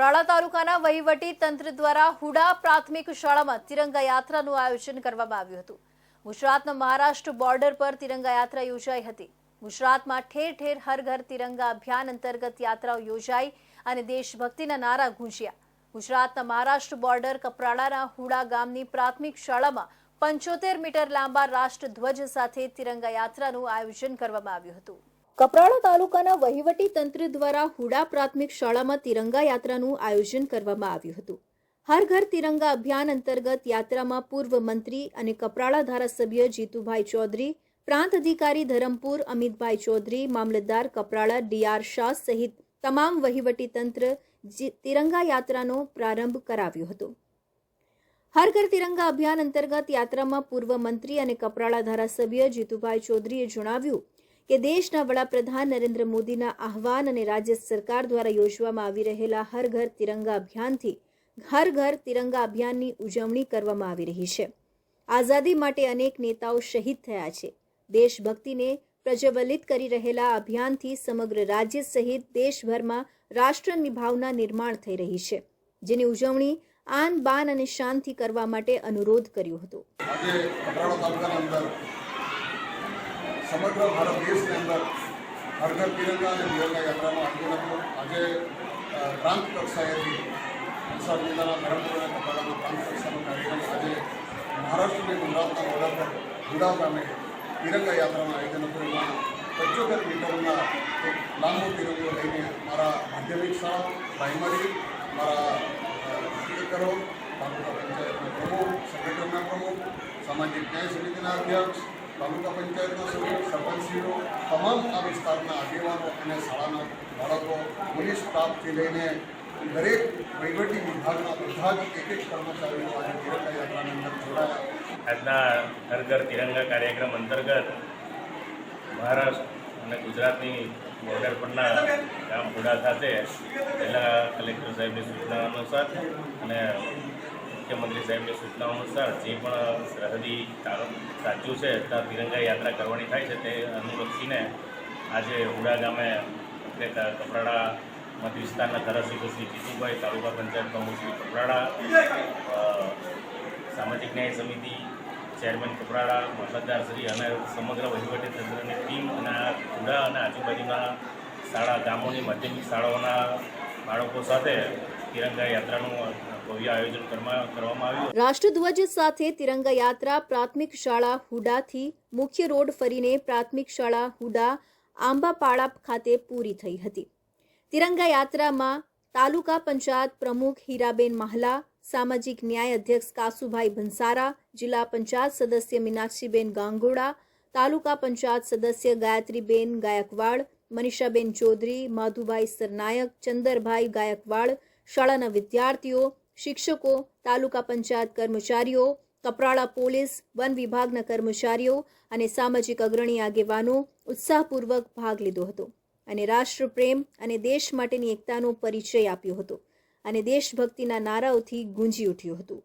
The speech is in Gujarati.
કપરાડા તાલુકાના વહીવટી તંત્ર દ્વારા હુડા પ્રાથમિક શાળામાં તિરંગા યાત્રાનું આયોજન કરવામાં આવ્યું હતું. ગુજરાતના મહારાષ્ટ્ર બોર્ડર પર તિરંગા યાત્રા યોજાઈ હતી. ગુજરાતમાં ઠેર ઠેર હર ઘર તિરંગા અભિયાન અંતર્ગત યાત્રાઓ યોજાઈ અને દેશભક્તિના નારા ગુંજ્યા. ગુજરાતના મહારાષ્ટ્ર બોર્ડર કપરાડાના હુડા ગામની પ્રાથમિક શાળામાં પંચોતેર મીટર લાંબા રાષ્ટ્રધ્વજ સાથે તિરંગા યાત્રાનું આયોજન કરવામાં આવ્યું હતું. કપરાડા તાલુકાના વહીવટી તંત્ર દ્વારા હુડા પ્રાથમિક શાળામાં તિરંગા યાત્રાનું આયોજન કરવામાં આવ્યું હતું. હર ઘર તિરંગા અભિયાન અંતર્ગત યાત્રામાં પૂર્વ મંત્રી અને કપરાડા ધારાસભ્ય જીતુભાઈ ચૌધરી, પ્રાંત અધિકારી ધરમપુર અમિતભાઈ ચૌધરી, મામલતદાર કપરાડા ડીઆર શાહ સહિત તમામ વહીવટી તંત્ર તિરંગા યાત્રાનો પ્રારંભ કરાવ્યો હતો. હર ઘર તિરંગા અભિયાન અંતર્ગત યાત્રામાં પૂર્વ મંત્રી અને કપરાડા ધારાસભ્ય જીતુભાઈ ચૌધરીએ જણાવ્યું કે દેશના વડાપ્રધાન નરેન્દ્ર મોદીના આહવાન અને રાજ્ય સરકાર દ્વારા યોજવામાં આવી રહેલા હર ઘર તિરંગા અભિયાનથી હર ઘર તિરંગા અભિયાનની ઉજવણી કરવામાં આવી રહી છે. આઝાદી માટે અનેક નેતાઓ શહીદ થયા છે. દેશભક્તિને પ્રજ્વલિત કરી રહેલા અભિયાનથી સમગ્ર રાજ્ય સહિત દેશભરમાં રાષ્ટ્રની ભાવના નિર્માણ થઈ રહી છે, જેની ઉજવણી આન બાન અને શાંતિ કરવા માટે અનુરોધ કર્યો હતો આજે કપરાડા તાલુકાના અંદર સમગ્ર ભારત દેશની અંદર હર ઘર તિરંગા અને તિરંગા યાત્રાનું હતું આજે પ્રાંત કક્ષાએથી વલસાડ જિલ્લાના ધરમપુર અને કપરાડાનો પ્રાંત કક્ષાનો કાર્યક્રમ આજે મહારાષ્ટ્ર અને ગુજરાતના બોર્ડર પર ગુડા ગામે તિરંગા યાત્રાનું આયોજન હતું. એમાં પંચોતેર મીટરના એક લાંબો તિરંગો લઈને મારા માધ્યમિક શાળા પ્રાઇમરી, મારા કરો તાલુકા પંચાયતના પ્રમુખ, સંગઠનના પ્રમુખ, સામાજિક ન્યાય સમિતિના અધ્યક્ષ તાલુકા પંચાયતના સભ્યો સરપંચશ્રીઓ, તમામ આ વિસ્તારના આગેવાનો અને શાળાના બાળકો, પોલીસ સ્ટાફથી લઈને દરેક વહીવટી વિભાગના બધા જ એક એક કર્મચારીઓ આજે તિરંગા યાત્રાની અંદર જોડાયા. આજના ઘર તિરંગા કાર્યક્રમ અંતર્ગત મહારાષ્ટ્ર અને ગુજરાતની બોર્ડર પરના ગામ ઘોડા ખાતે પહેલાં કલેક્ટર સાહેબની સૂચના અનુસાર અને મુખ્યમંત્રી સાહેબની સૂચના અનુસાર જે પણ સરહદી રાજ્યો છે ત્યાં તિરંગા યાત્રા કરવાની થાય છે, તે અનુલક્ષીને આજે હુડા ગામે એટલે કપરાડા મત વિસ્તારના ધારાસભ્ય શ્રી જીતુભાઈ તાલુકા પંચાયત પ્રમુખ શ્રી કપરાડા સામાજિક ન્યાય સમિતિ ચેરમેન કપરાડા, મામલતદાર શ્રી અને સમગ્ર વહીવટી તંત્રની ટીમ અને ખુડા અને આજુબાજુના શાળા ગામોની માધ્યમિક શાળાઓના બાળકો સાથે તિરંગા યાત્રાનું રાષ્ટ્રધ્વજ સાથે તિરંગા યાત્રા પ્રાથમિક શાળા હુડાથી મુખ્ય રોડ ફરીને પ્રાથમિક શાળા હુડા, આંબાપાડા ખાતે પૂરી થઈ હતી. તિરંગા યાત્રામાં તાલુકા પંચાયત પ્રમુખ હીરાબેન માહલા, સામાજિક ન્યાય અધ્યક્ષ કાસુભાઈ ભંસારા, જિલ્લા પંચાયત સદસ્ય મીનાક્ષીબેન ગાંગોડા, તાલુકા પંચાયત સદસ્ય ગાયત્રીબેન ગાયકવાડ, મનીષાબેન ચૌધરી, માધુભાઈ સરનાયક, ચંદરભાઈ ગાયકવાડ શાળાના વિદ્યાર્થીઓ, શિક્ષકો, તાલુકા પંચાયત કર્મચારીઓ કપરાળા પોલીસ, વન વિભાગના કર્મચારીઓ અને સામાજિક અગ્રણી આગેવાનો ઉત્સાહપૂર્વક ભાગ લીધો હતો અને રાષ્ટ્રપ્રેમ અને દેશ માટેની એકતાનો પરિચય આપ્યો હતો અને દેશભક્તિના નારાઓથી ગુંજી ઉઠ્યું હતું.